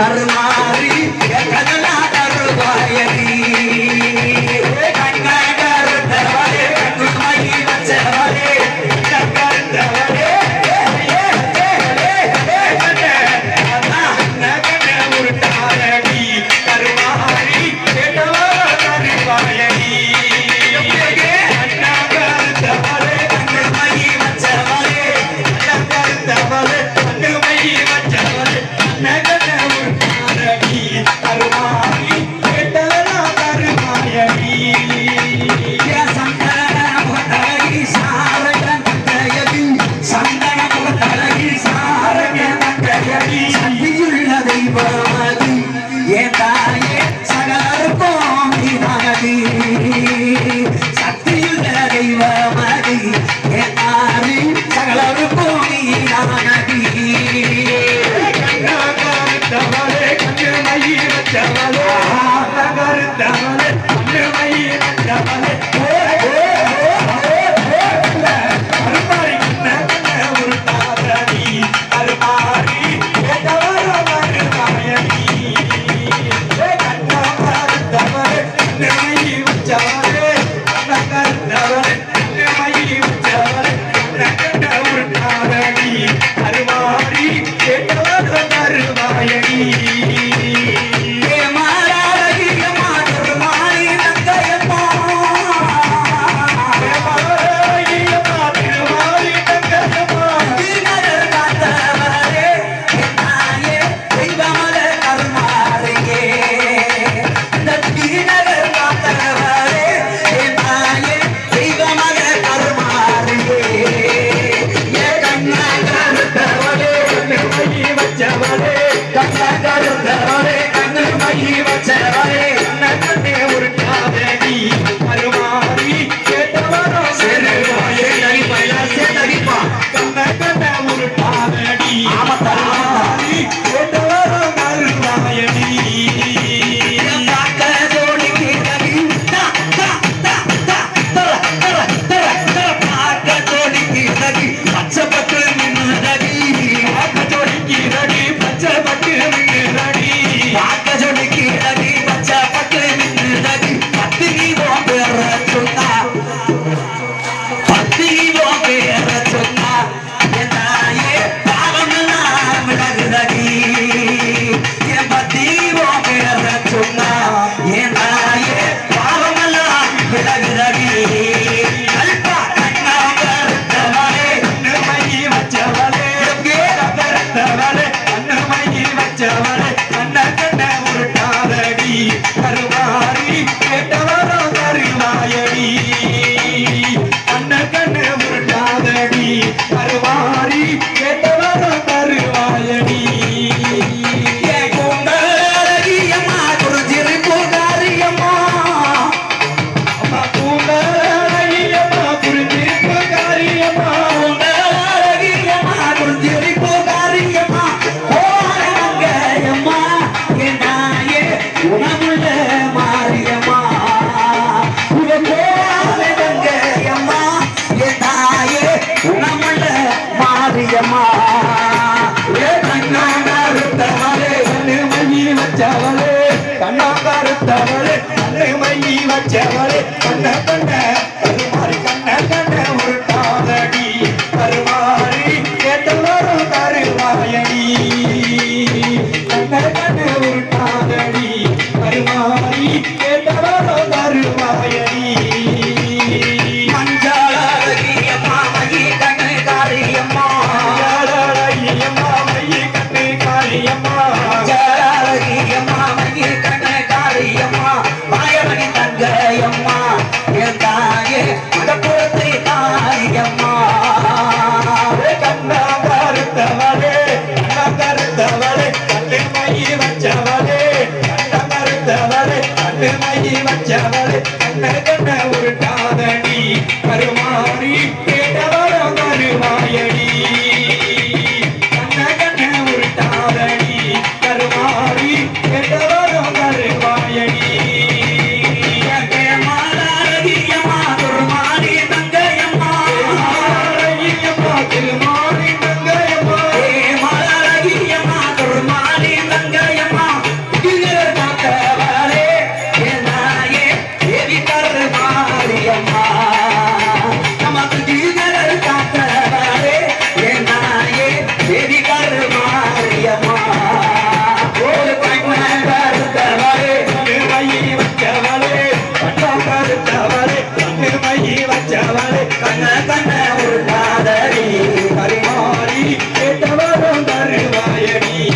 karma சக்தியுள்ள தெய்வமதி என் தாயே சகலருக்கும் நீதானதி சக்தியுள்ள தெய்வமதி என் தாயே சகலருக்கும் நீதானதி கருத்தவளே கண்ணுமயி வச்சவளே கருத்தவளே கண்ணுமயி வச்சவளே மச்சவரே பண்ண பண்ண கண்ணு மகி வச்சவளே கண்ண கண்ண உருட்டாதடி. கருமாறி கேட்டவளோ கருமாயடி தருவாயடி.